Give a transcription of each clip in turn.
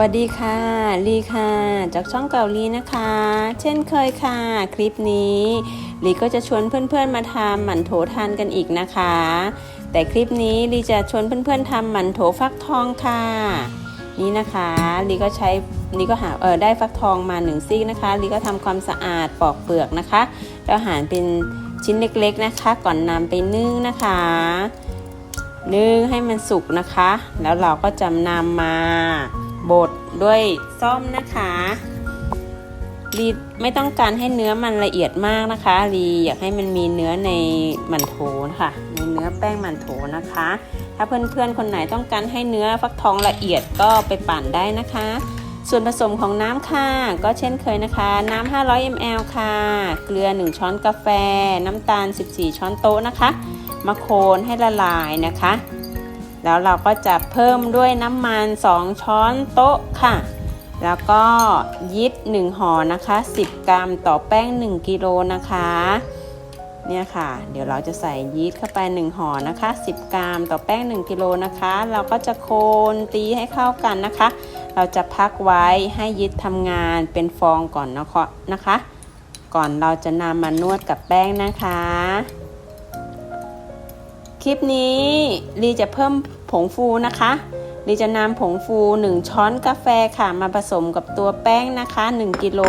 วัสดีค่ะ ลีค่ะ จากช่องเก่าลีนะคะ เช่นเคยค่ะ คลิปนี้ลีก็จะชวนเพื่อนๆมาทำหมันโถทานกันอีกนะคะ แต่คลิปนี้ลีจะชวนเพื่อนๆทำหมันโถฟักทองค่ะ นี่นะคะลีก็ใช้ลีก็หาเออได้ฟักทองมาหนึ่งซี่นะคะลีก็ทำความสะอาดปอกเปลือกนะคะ แล้วหั่นเป็นชิ้นเล็กๆนะคะ ก่อนนำไปนึ่งนะคะนึ่งให้มันสุกนะคะ แล้วเราก็จะนำมา บดด้วยซ่อมนะคะรีไม่ต้องการให้เนื้อมันละเอียดมากนะคะ รีอยากให้มันมีเนื้อในหมั่นโถนค่ะ ในเนื้อแป้งหมั่นโถนะคะ ถ้าเพื่อนๆคนไหนต้องการให้เนื้อฟักทองละเอียดก็ไปปั่นได้นะคะ ส่วนผสมของน้ำค่ะ ก็เช่นเคยนะคะ น้ำ 500 ml ค่ะ เกลือ 1 ช้อนกาแฟ น้ำตาล 14 ช้อนโต๊ะนะคะ มาโคนให้ละลายนะคะ แล้วเราก็จะเพิ่มด้วยน้ำมัน 2 ช้อนโต๊ะค่ะ แล้วก็ยีสต์1ห่อนะคะ 10 กรัมต่อแป้ง 1 กิโลนะคะ เนี่ยค่ะ เดี๋ยวเราจะใส่ยีสต์เข้าไป 1ห่อนะคะ 10 กรัมต่อแป้ง 1 กิโลนะคะ เราก็จะโคนตีให้เข้ากันนะคะ เราจะพักไว้ให้ยีสต์ทำงานเป็นฟองก่อนนะคะก่อนเราจะนำมานวดกับแป้งนะคะ คลิปนี้ลีจะเพิ่มผงฟูนะคะลีจะนำผงฟู 1 ช้อนกาแฟค่ะ มาผสมกับตัวแป้งนะคะ 1กิโล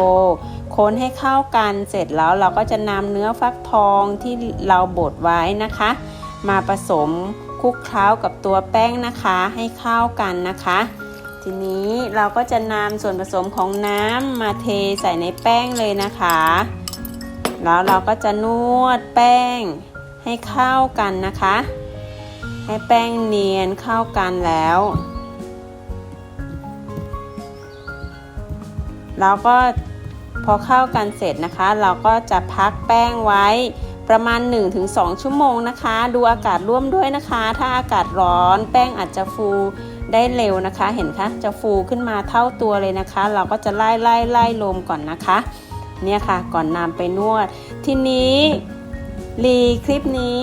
คนให้เข้ากันเสร็จแล้วเราก็จะนำเนื้อฟักทองที่เราบดไว้นะคะ มาผสมคลุกเคล้ากับตัวแป้งนะคะให้เข้ากันนะคะ ทีนี้เราก็จะนำส่วนผสมของน้ำมาเทใส่ในแป้งเลยนะคะ แล้วเราก็จะนวดแป้ง ให้เข้ากันนะคะ ให้แป้งเนียนเข้ากันแล้ว เราก็พอเข้ากันเสร็จนะคะ เราก็จะพักแป้งไว้ประมาณ 1-2 ชั่วโมงนะคะ ดูอากาศร่วมด้วยนะคะ ถ้าอากาศร้อนแป้งอาจจะฟูได้เร็วนะคะ เห็นคะจะฟูขึ้นมาเท่าตัวเลยนะคะ เราก็จะไล่ไล่ไล่ลมก่อนนะคะ เนี่ยค่ะก่อนนำไปนวด ทีนี้ รีคลิปนี้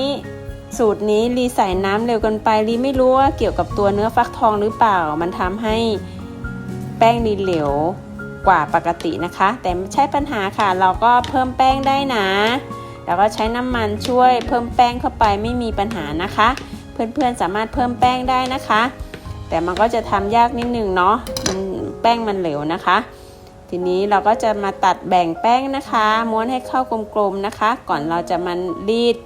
สูตรนี้รีใส่น้ำเร็วเกินไปรีไม่รู้ว่าเกี่ยวกับตัวเนื้อฟักทองหรือเปล่า มันทำให้แป้งรีเหลวกว่าปกตินะคะ แต่ไม่ใช่ปัญหาค่ะ เราก็เพิ่มแป้งได้นะ แล้วก็ใช้น้ำมันช่วยเพิ่มแป้งเข้าไปไม่มีปัญหานะคะ เพื่อนๆสามารถเพิ่มแป้งได้นะคะ แต่มันก็จะทำยากนิดนึงเนาะมันแป้งมันเหลวนะคะ ทีนี้เราก็จะมาตัดแบ่งแป้งนะคะ ม้วนให้เข้ากลมๆนะคะ ก่อนเราจะมันรีด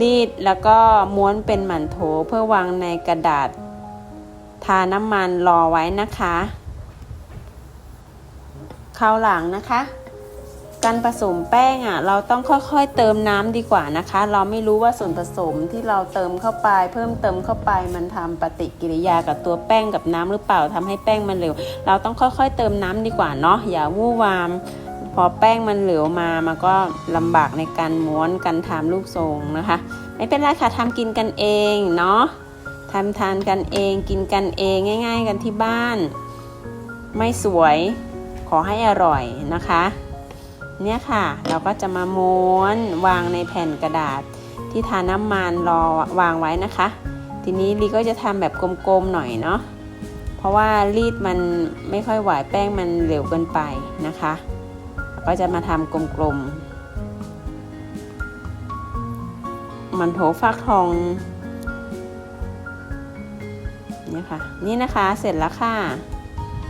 รีดแล้วก็ม้วนเป็นหมันโถเพื่อวางในกระดาษ ทาน้ำมันรอไว้นะคะ เข้าหลังนะคะ การผสมแป้งอะเราต้องค่อยๆเติมน้ำดีกว่านะคะ เราไม่รู้ว่าส่วนผสมที่เราเติมเข้าไป เพิ่มเติมเข้าไปมันทำปฏิกิริยากับตัวแป้งกับน้ำหรือเปล่าทำให้แป้งมันเหลว เราต้องค่อยๆ เติมน้ำดีกว่าเนาะอย่าวู่วาม พอแป้งมันเหลวมามันก็ลำบากในการม้วนกันทำลูกทรงนะคะ ไม่เป็นไรค่ะทำกินกันเองเนาะทำทานกันเองกินกันเองง่าย ๆ กันที่บ้าน ไม่สวยขอให้อร่อยนะคะ เนี่ยค่ะ เราก็จะมาม้วนวางในแผ่นกระดาษ ที่ทาน้ำมันรอวางไว้นะคะ ทีนี้ลีก็จะทำแบบกลมๆหน่อยเนาะเพราะว่ารีดมันไม่ค่อยไหวแป้งมันเหลวเกินไปนะคะ ก็จะมาทำกลมๆมันโถฟักทองเนี่ยค่ะนี่นะคะเสร็จแล้วค่ะ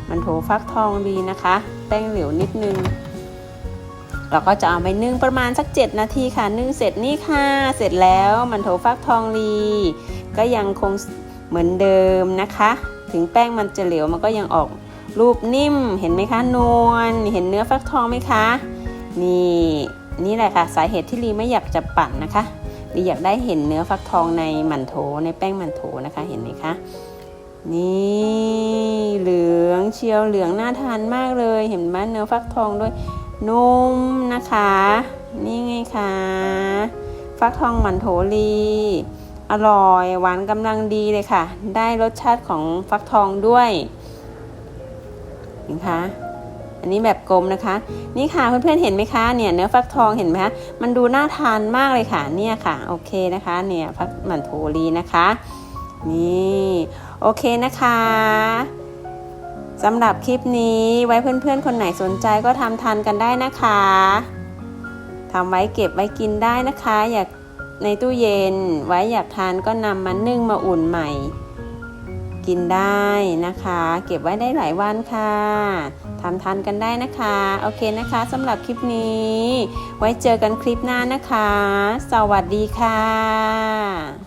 มันโถฟักทองดีนะคะ แป้งเหลวนิดนึง เราก็จะเอาไปนึ่งประมาณสัก 7 นาทีค่ะนึ่งเสร็จนี่ค่ะ เสร็จแล้วมันโถฟักทองรี ก็ยังคงเหมือนเดิมนะคะ ถึงแป้งมันจะเหลวมันก็ยังออกรูปนิ่มเห็นไหมคะนวลเห็นเนื้อฟักทองไหมคะนี่นี่แหละค่ะสาเหตุที่ลีไม่อยากจะปั่นนะคะลีอยากได้เห็นเนื้อฟักทองในหมันโถในแป้งหมันโถนะคะเห็นไหมคะ นี่เหลืองเชียวเหลืองน่าทานมากเลย เห็นไหมเนื้อฟักทองด้วยนุ่มนะคะ นี่ไงคะฟักทองหมันโถลีอร่อยหวานกำลังดีเลยค่ะ ได้รสชาติของฟักทองด้วยเห็นคะอันนี้แบบกลมนะคะ นี่ค่ะเพื่อนๆเห็นไหมคะเนี่ยเนื้อฟักทองเห็นไหมคะมันดูน่าทานมากเลยค่ะเนี่ยค่ะโอเคนะคะเนี่ยฟักหมันโถลีนะคะ นี่ โอเคนะคะสำหรับคลิปนี้ไว้เพื่อนๆ คนไหนสนใจก็ทำทานกันได้นะคะทำไว้เก็บไว้กินได้นะคะ อยากในตู้เย็น ไว้อยากทานก็นำมานึ่งมาอุ่นใหม่ กินได้นะคะ เก็บไว้ได้หลายวันค่ะทำทานกันได้นะคะ โอเคนะคะสำหรับคลิปนี้ ไว้เจอกันคลิปหน้านะคะ สวัสดีค่ะ